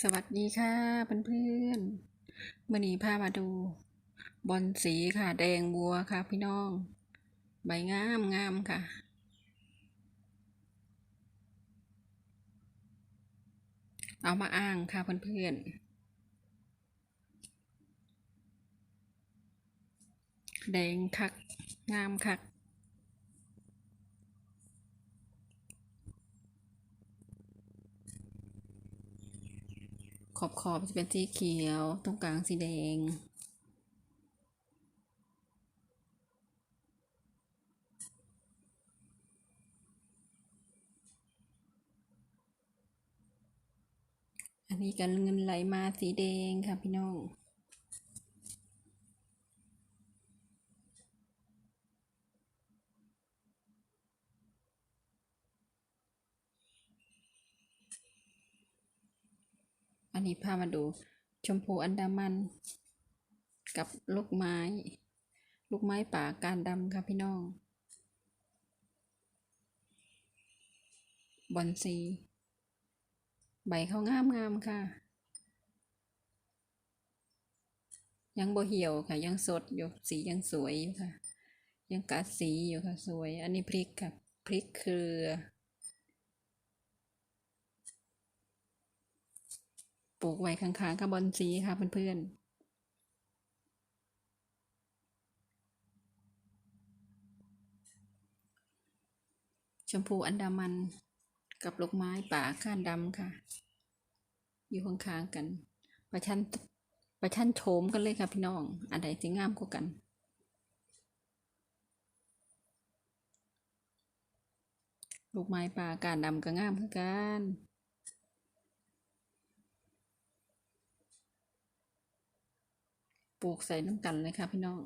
สวัสดีค่ะเพื่อนๆมื่อนี้พามาดู บอลสีค่ะ แดงบัวค่ะ พี่น้อง ใบงามงามค่ะ เอามาอ้างค่ะเพื่อนๆแดงคัก งามคัก ขอบขอบจะเป็นสีเขียว ตรงกลางสีแดง อันนี้กันเงินไหลมาสีแดงค่ะพี่น้อง นนี้พามาดูชมพูอันดามัน กับลูกไม้ ลูกไม้ป่าการดำค่ะพี่น้อง บอนซี ใบเขางามงามค่ะ ยังบ่เหี่ยวค่ะ ยังสดอยู่สียังสวยอยู่ค่ะ ยังกัดสีอยู่ค่ะสวย อันนี้พริกค่ะพริกเครือ ปลูกไว้ข้างๆกับบอนซีค่ะเพื่อนๆชมพูอันดามันกับลูกไม้ป่าก้านดำค่ะ อยู่ข้างๆกัน ประชันประชันโฉมกันเลยค่ะพี่น้อง อันใดที่งามกว่ากัน ลูกไม้ป่ากานดำก็งามคือนกัน ปลูกใส่น้ำกันเลยค่ะพี่น้อง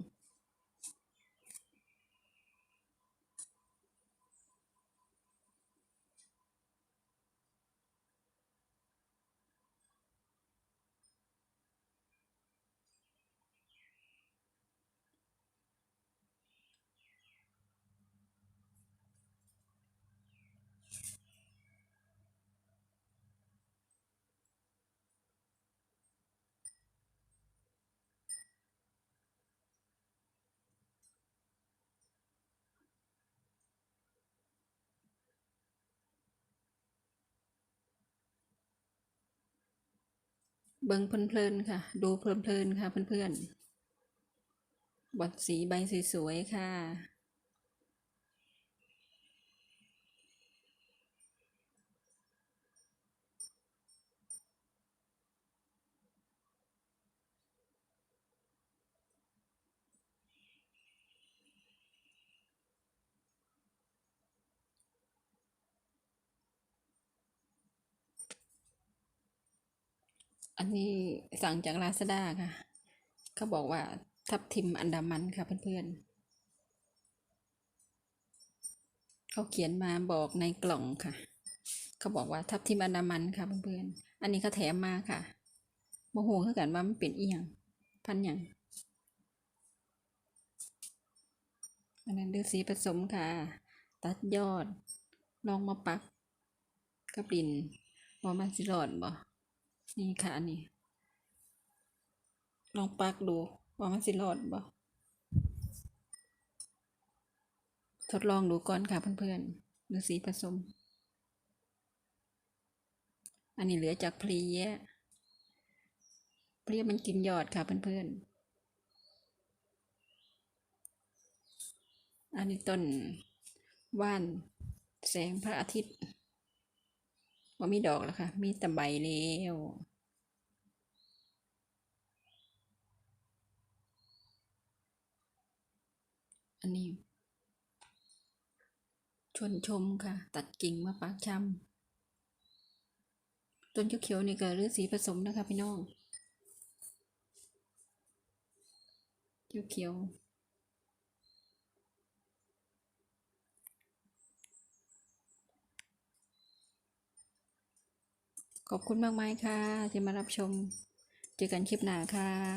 เบิ่งเพลินๆค่ะ ดูเพลินๆค่ะเพื่อนๆบอดสีใบสวยๆค่ะ อันนี้สั่งจากลาซาด้าค่ะ เขาบอกว่าทับทิมอันดามันค่ะเพื่อนๆ เขาเขียนมาบอกในกล่องค่ะ เขาบอกว่าทับทิมอันดามันค่ะเพื่อนๆ อันนี้เขาแถมมาค่ะโมโหคือกันว่ามันเป็นเอียง พันหยังอันนั้นดูสีผสมค่ะ ตัดยอด ลองมาปักกับดินว่ามันสิรอดบ่ นี่ค่ะอันนี้ ลองปักดูว่ามันสิรอดบ่ทดลองดูก่อนค่ะเพื่อนๆดูสีผสม อันนี้เหลือจากเพลียเพลียมันกินยอดค่ะเพื่อนๆ อันนี้ต้นว่านแสงพระอาทิตย์ ว่ามีดอกแล้วค่ะ มีแต่ใบแล้วอันนี้ ชวนชมค่ะ ตัดกิ่งมาปากชำต้นเขียวๆนี่ก็ฤาษีผสมนะคะพี่น้อง เขียวๆ ขอบคุณมากมายค่ะ ที่มารับชม เจอกันคลิปหน้าค่ะ